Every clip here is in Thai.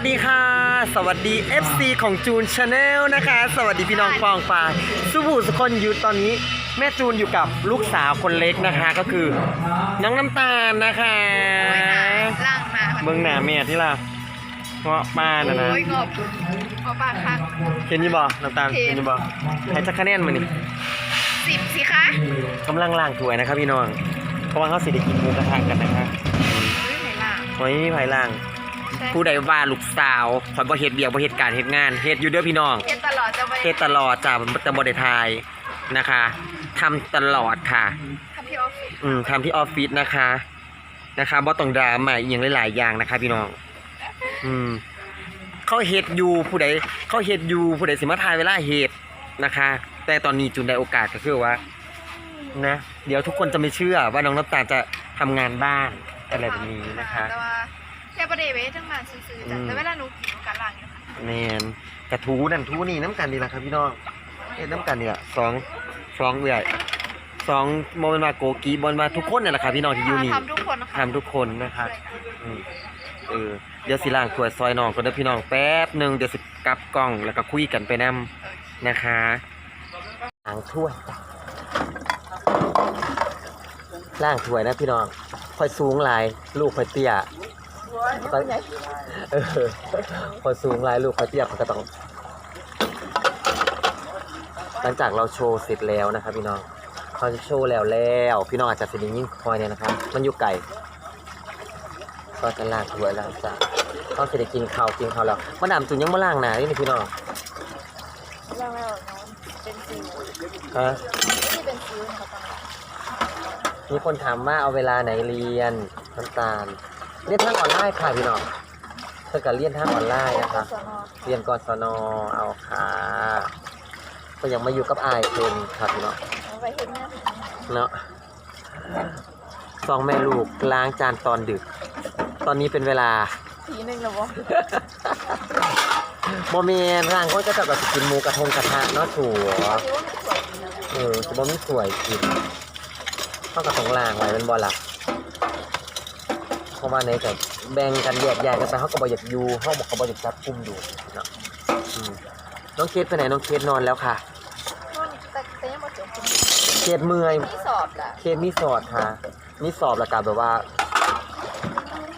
สวัสดีค่ะ สวัสดี FC ของจูนชาแนลนะคะ สวัสดีพี่น้องฟองปายสุภูสุคนอยู่ตอนนี้ แม่จูนอยู่กับลูกสาวคนเล็กนะคะ ก็คือ น้องน้ำตาลนะคะล่างมาเมืองหนาเมียที่ล่ะเงาะป้านะนะโอ้ยงบงบปากคักเห็นอยี่บ่น้ำตาลเห็นเห็นอยี่บ่ให้จักคะแนนมานี่สิบสิคะกำลังล่างถ้วยนะครับพี่น้องเพราะว่าเขาสิได้กินหมูกระทะกันนะคะเฮ้ยไหนล่างไว้มีไผ่ล่าง ผู้ใดว่าลูกสาวขอยบ่เฮ็ดเบียกบ่เฮ็ดการเฮ็ดงานเฮ็ดอยู่เด้อพี่น้องเฮ็ดตลอดจะไปเฮ็ดตลอดจ้ะจะบ่ได้ทายนะคะทำตลอดค่ะ ทำที่ออฟฟิศอืมทำที่ออฟฟิศนะคะนะคะบ่ต้องดราม่าอีหยังหลายๆอย่างนะคะ พี่น้อง อืมเขาเฮ็ดอยู่ผู้ใดเขาเฮ็ดอยู่ผู้ใดสิมาทายเวลาเฮ็ดนะคะ แต่ตอนนี้จุนได้โอกาสก็คือว่า นะ เดี๋ยวทุกคนจะไม่เชื่อว่าน้องน้ำตาลจะทำงานบ้านอะไรแบบนี้นะคะ แต่ว่า แค่ประเดี๋ยวเว้ทั้งมาซื้อๆจ้ะอืมแต่เวลาหนูกินหนูกันล่างอยู่ค่ะแมนกระทูนั่นทูนี่น้ำกันดีละครับพี่น้องเอ้น้ำกันเนี่ยสองสองเอื่อยสองโมเมนมาโกกีบอลมาทุกคนนี่นแหละครับพี่น้องที่อยู่นี่ทำทุกคนนะคะ ทำทุกคนนะครับอืมเออเดี๋ยวสิล่างถ้วยซอยน้องก็ได้อพี่น้องแป๊บหนึ่งเดี๋ยวสิกลับกล้องแล้วก็คุยกันไปนํนะคะล้างถ้วยจ้ะล่างถ้วยนะพี่น้องค่อยสูงหลาย ลูกค่อยเตี้ยค่อย เออพอสูงหลายลูกค่อยเตี้ยมันก็ต้องหลังจากเราโชว์เสร็จแล้วนะครับพี่น้องเขาจะโชว์แล้วแล้วพี่น้องอาจจะสิไดยิ่งคอยเนี่ยนะครับ มันอยู่ไก่ก็จะลากถ้วยแล้วจ้ะเขาสิได้กินข้าวกินข้าวแล้วมาดามจุนยังมาล่างหนานี่นี่พี่น้องล่างแล้วน้องเป็นซิวฮะที่เป็นซิวนะคะตอนนี้มีคนถามว่าเอาเวลาไหนเรียนน้ำตาล เรียนทางออนไลน์ค่ะพี่น้องเพื่อการเรียนทางออนไลน์นะคะสนเรียนกศนเอาค่ะก็ยังมาอยู่กับอายเพิ่นครับพี่เนาะเอาไปเห็นหน้าเนาะสองแม่ลูกล้างจานตอนดึก ตอนนี้เป็นเวลาทีหนึ่งแล้ววะโมเมนร่างก็จะกลับกับกินหมูกระทงกระทะเนาะถั่วคิดว่ามันสวยดีนะเออจะบ่มีสวยกินเข้ากับของล่างไว้เป็นบอลัก เพราะว่าในแต่แบ่งกันแยกย้ายกันไปเขาก็บ่อยากอยู่เขาบอกเขาบ่อยากจับกลุ่มอยู่เนาะอืมน้องเคสไปไหนน้องเคสนอนแล้วค่ะ นู่นแต่แต่ยังไม่จบเคสเมื่อยที่สอบล่ะเคสมีสอบค่ะมีสอบแล้วกับแบบว่า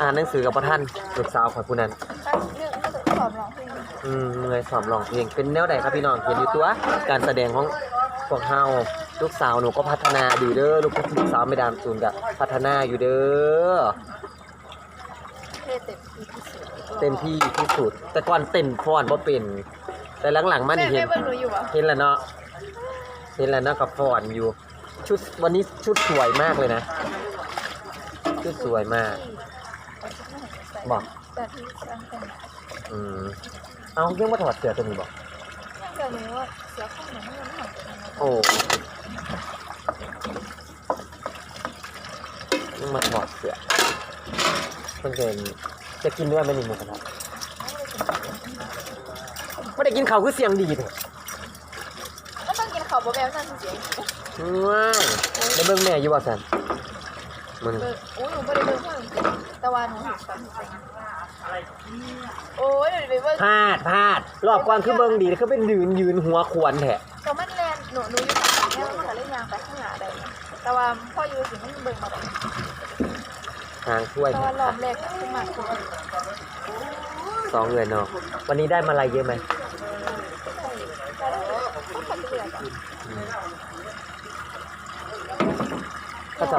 อ่านหนังสือกับพ่อท่านลูกสาวของผู้นั้น ถ้าเรื่องถ้าจะสอบร้องเพลงอืมเงยสอบร้องเพลงเป็นแนวใดครับพี่น้องเขียนอยู่ตัว การแสดงของพวกเฮาลูกสาวหนูก็พัฒนาอยู่เด้อลูกลูกสาวไม่ดามจูนก็พัฒนาอยู่เด้อเท่ เต็มที่ที่สุดเต็มที่ที่สุด แต่ก่อนเต้นฟ้อนบ่เป็น แต่หลังๆมาแม่นี่เห็แม่น เบิ่งหนูอยู่อะเห็นแล้วเนาะเห็นแล้วเนาะกับฟ้อนอยู่ ชุดวันนี้ชุดสวยมากเลยนะ ชุดสวยมาก บอกแต่ที่ตั้งแต่อืมเอาเรื่องมาถอดเสื้อตัวนี้บอกเดี๋ยวนี้ว่าเสียข้อมูลให้มันหักโอ้ยังมาถอดเสื้อเพิ่งเกิน จะกินด้วยไหมนี่หมูกระทะไม่ได้กินข้าวคือเสียงดีเถอะก็ต้องกินข้าวบ่แบบนั้นเสียว้ายได้เบิ่งแม่อยู่ว่าสันมันเบิ่งโอ้ยหนูบ่ได้เบิ่งเพิ่นแต่ว่าหนูเห็นความจริงโอ้ยหนูไปเบิ่งพลาดพลาดรอบก่อนคือเบิ่งดีคือเป็นยืนยืนหัวควรแท้ก็มันแลนหนูหนูอยู่ข้างหน้ามันก็เลยยางไปข้างหน้าได้แต่ว่าพออยู่สิมันเบิ่งมาได้ ทางช่วยแต่ว่ารอบแรกคือมากกว่าสองเงินเนาะวันนี้ได้มาอะไรเยอะไหมแต่แล้วก็ขอเตือนก็จะ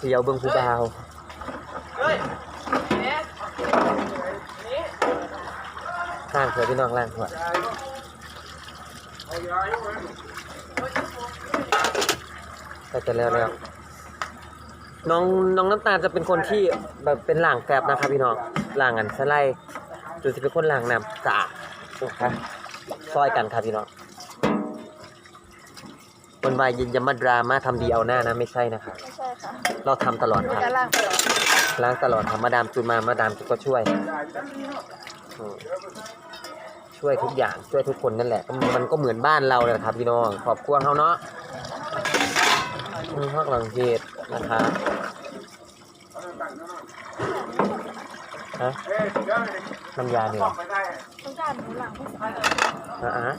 เดี๋ยวเบิ่งผู้บ่าวล่างเถอะพี่น้องล่างเถอะก็จะแล้วแล้ว น้องน้องน้ำตาลจะเป็นคนที่แบบเป็นหลังแกรบนะครับพี่น้องหลังอันสไลด์จูจะเป็นคนหลังน้ำสะอาดนะคะซอยกันครับพี่น้องวันวายยินอยามาดราม่าทำดีเอาหน้านะไม่ใช่นะครับไม่ใช่ค่ะเราทำตลอดหนูครับจะล่างตลอดล้างตลอดทำมาดามจูนมามาดามจูนก็ช่วยอืมช่วยทุกอย่างช่วยทุกคนนั่นแหละก็มันก็เหมือนบ้านเราเลยครับพี่น้องขอบครัวเขาเนาะ อืมข้างหลังเหตุนะคะฮะน้ำยาเนี่ยเหรอต้องการหนูหลังไม่สบายอะอะ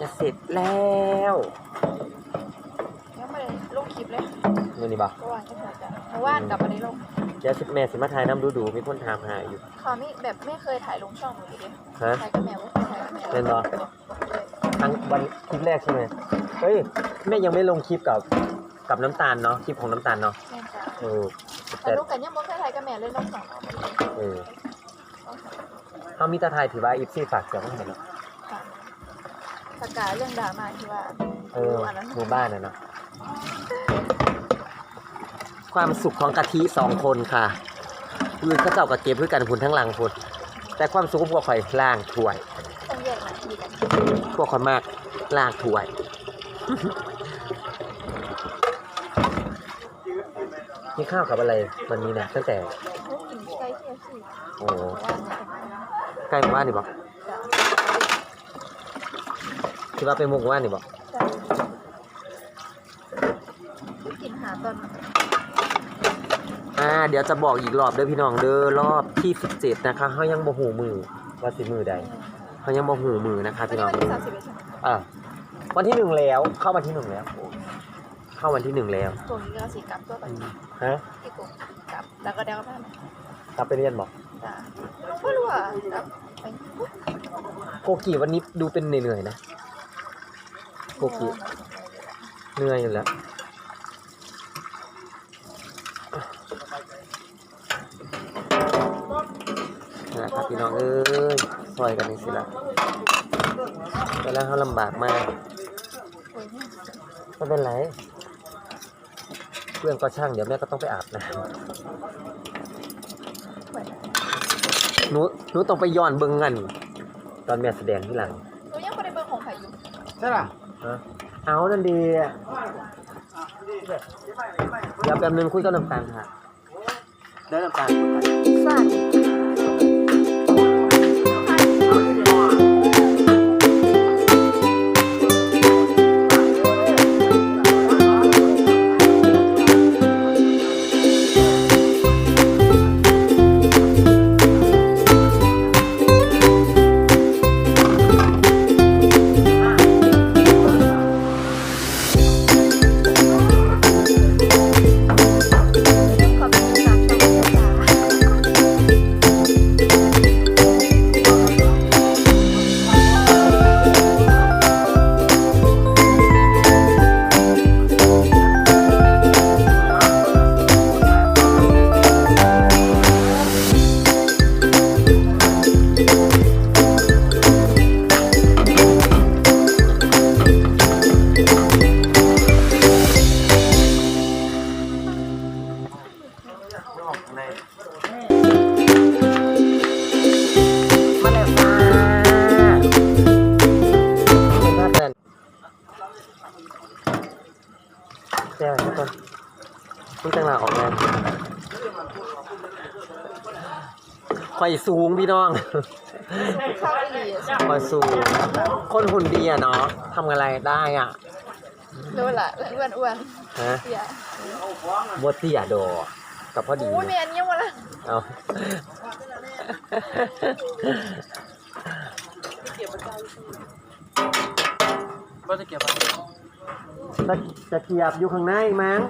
จะเสร็จแล้วยังไม่ได้ลงคลิปเลยมือนี่บ่ก็วางจะถ่ายกันเมื่อวานกลับมาได้ลงเดี๋ยวสิแม่สิมาถ่ายน้ำดูดูๆมีคนถามหาอยู่เขาไม่แบบไม่เคยถ่ายลงช่องหนูเลยฮะถ่ายกับแมวไม่เคยถ่ายกับแมวเป็นบ่ครั้งวันคลิปแรกใช่ไหมเฮ้ยแม่ยังไม่ลงคลิปกับกับน้ำตาลเนาะคลิปของน้ำตาลเนาะแม่จ้าเออแต่แต่ลูกกันยังไม่เคยถ่ายกับแมวเลยลงสองเออเขามีแตาไทยถือว่าอีฟซี่ฝากเสียงให้เนาะค่ะสกาเรื่องดราม่าที่ว่าเอออันนั้นหมู่บ้านน่ะเนาะความสุขของกะทิสองคนค่ะคือเขาเจ้ากับเก็บเพื่อกันพุ่นทั้งหลังพุ่นแต่ความสุขของพวกข่อยล่างถ้วย พวกข่อยมากลางถ้วยนี่ข้าวกับอะไรวันนี้นะตั้งแต่โอ้ใกล้หมู่บ้านนี่บอกคิดว่าเป็นหมู่บ้านนี่บอกกินหาตอนอ่าเดี๋ยวจะบอกอีกรอบเด้อพี่น้องเด้อรอบที่17นะคะเขายังบ่หูมือว่าสิมือใด เขายังบ่หูมือนะคะวันพี่นี้น้องวันที่สามสิบเอ็ดใช่ไหมอ่าวันที่หนึ่งแล้วเข้าวันที่หนึ่งแล้ว เข้าวันที่หนึ่งแล้วตรงนี้ก็สีกลับตัวไปฮะที่กลุ่มกลับแล้วก็เดี๋ยวก็ท่านกลับไปเรียนบอกจ้าไม่รู้อะกลับไปโกกีวันนี้ดูเป็นเหนื่อยๆนะโกกีเหนื่อยอยู่แล้วนะครับพี่น้องเอ้ย ซอยกันนี่สิละเวลาเขาลำบากมากโอ้ยเนี่ยไม่เป็นไรเพื่อนก็ช่างเดี๋ยวแม่ก็ต้องไปอาบน้เหมือนำหนูหนูต้องไปย้อนเบิ่งเงินตอนแม่แสดงที่หลังหนูยังไม่ได้เบอร์ของใครอยู่ใช่ป่ะฮะเอานั่นดีเดี๋ยวแป๊บนึงคุยกับน้ำตาลค่ะเดินน้ำตาลสั่น สูงพี่น้อง เข้าอีหลีคอยสูง คนหุ่นดีอะเนาะทำอะไรได้อะรู้ละอ้วนอ้วนฮะเสียบเตียโดกับพอดีโอ้ยเมียนเยี่ยมวะละเอาก็จะเก็บไว้ตะตะเกียบอยู่ข้างในมั้ง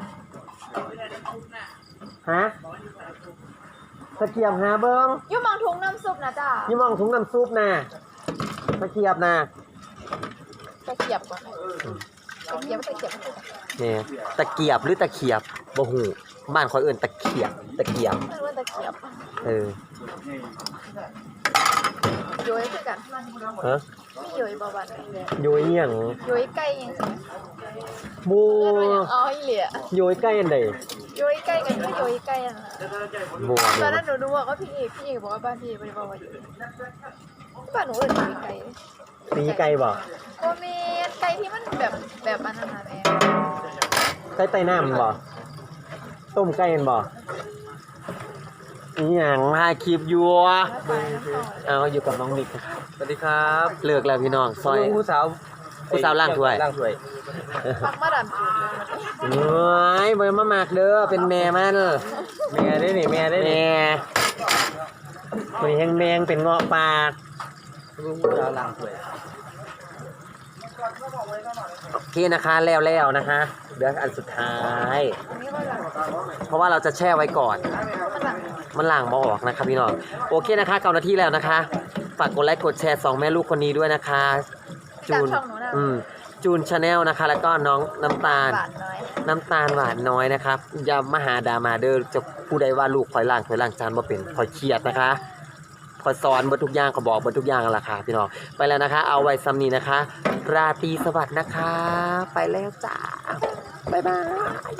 ฮะ ตะเกียบหาเบิ้งอยุ่มองทุงน้ำซุปนะจ้านี่มองถุงน้ำซุปนะตะเกียบนะตะเกียบก่อนตะเกียบตะเกียบเนี่ยตะเกียบหรือตะเขียบบ่หูบ้านคอยเอื่นตะเขียบตะเกียบ ไม่รู้ว่าตะเกียบเออโยยคือกันฮะไม่โยยเบาๆเลยโยยเอี่ยงโยยไก่ยังสิบูเพื่อนว่าอย่างอ๋ออีเหลียโยยใกล้อันใด โยยไก่กันก็โยยไก่อะบัวตอนนั้นหนูดูว่าก็พี่เอกพี่เอกบอกว่าบ้านพี่เอกไม่ได้บอกว่าโยยบ้านหนูเอิญโยยไก่ตีไก่บ่โอเมนไก่ที่มันแบบแบบอันนั้นนะแม่ไก่ไตน้ำบ่ต้มไก่กันบ่อีหยังถ่ายคลิปยู่มาฝากน้ำหน่อยเอาอยู่กับน้องนิกสวัสดีครับ เลิกแล้วพี่น้องซอยผู้สาว ผู้สาวล่างถ้วยล่างถ้วยฟังมาดามจูนเฮ้ยเบอร์มามากเด้อเป็นแม่มันแม่ได้นี่แม่ได้นี่แม่มันแห้งแมงเป็นเงาะปากผู้สาวล่างถ้วยโอเคนะคะแล้วแล้วนะคะเดี๋ยวอันสุดท้ายอันนี้ก็หลังเพราะว่าเราจะแช่ไว้ก่อน มันหลังมันล่างมาออกนะครับพี่น้องโอเคนะคะเก้านาทีแล้วนะคะ ฝากกดไลค์กดแชร์สองแม่ลูกคนนี้ด้วยนะคะ จูน อืมจูนชาแนลนะคะ แล้วก็น้องน้ำตาล บาทน้อยน้ำตาลหวานน้อยนะครับอย่ามาหาดรามาเด้อจะผู้ใดว่าลูกคอยล่างคอยล่างจานมาเป็นคอยเครียดนะคะคอยสอนเบดทุกอย่างก็บอกเบดทุกอย่างราคาพี่น้องไปแล้วนะคะ เอาไว้ซ้ำนี้นะคะ ราตรีสวัสดิ์นะคะ ไปแล้วจ้าบ๊ายบาย